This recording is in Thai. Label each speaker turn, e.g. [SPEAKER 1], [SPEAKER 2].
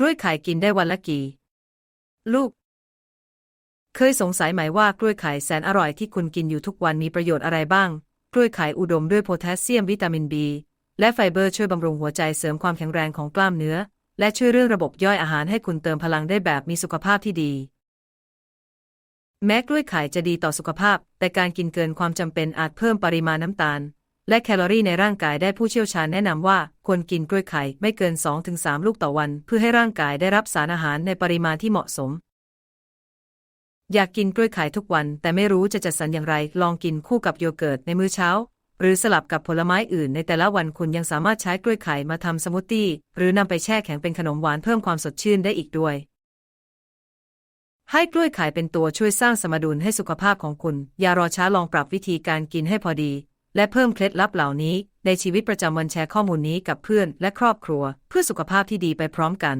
[SPEAKER 1] กล้วยไข่กินได้วันละกี่ ลูก เคยสงสัยไหมว่ากล้วยไข่แสนอร่อยที่คุณกินอยู่ทุกวันมีประโยชน์อะไรบ้าง กล้วยไข่อุดมด้วยโพแทสเซียมวิตามิน B และไฟเบอร์ช่วยบำรุงหัวใจเสริมความแข็งแรงของกล้ามเนื้อ และช่วยเรื่องระบบย่อยอาหารให้คุณเติมพลังได้แบบมีสุขภาพที่ดี แม้กล้วยไข่จะดีต่อสุขภาพ แต่การกินเกินความจำเป็นอาจเพิ่มปริมาณน้ำตาล และแคลอรี่ในร่างกายได้ผู้เชี่ยวชาญแนะนำว่า ควรกินกล้วยไข่ไม่เกิน 2-3 ลูกต่อวัน เพื่อให้ร่างกายได้รับสารอาหารในปริมาณที่เหมาะสม อยากกินกล้วยไข่ทุกวัน แต่ไม่รู้จะจัดสรรอย่างไร ลองกินคู่กับโยเกิร์ตในมื้อเช้า หรือสลับกับผลไม้อื่นในแต่ละวันคุณยังสามารถใช้กล้วยไข่มาทำสมูทตี้หรือนำไปแช่แข็งเป็นขนมหวานเพิ่มความสดชื่นได้อีกด้วยให้กล้วยไข่เป็นตัวช่วยสร้างสมดุลให้สุขภาพของคุณ อย่ารอช้าลองปรับวิธีการกินให้พอดี และเพิ่มเคล็ดลับเหล่านี้ ในชีวิตประจำวันแชร์ข้อมูลนี้กับเพื่อนและครอบครัว เพื่อสุขภาพที่ดีไปพร้อมกัน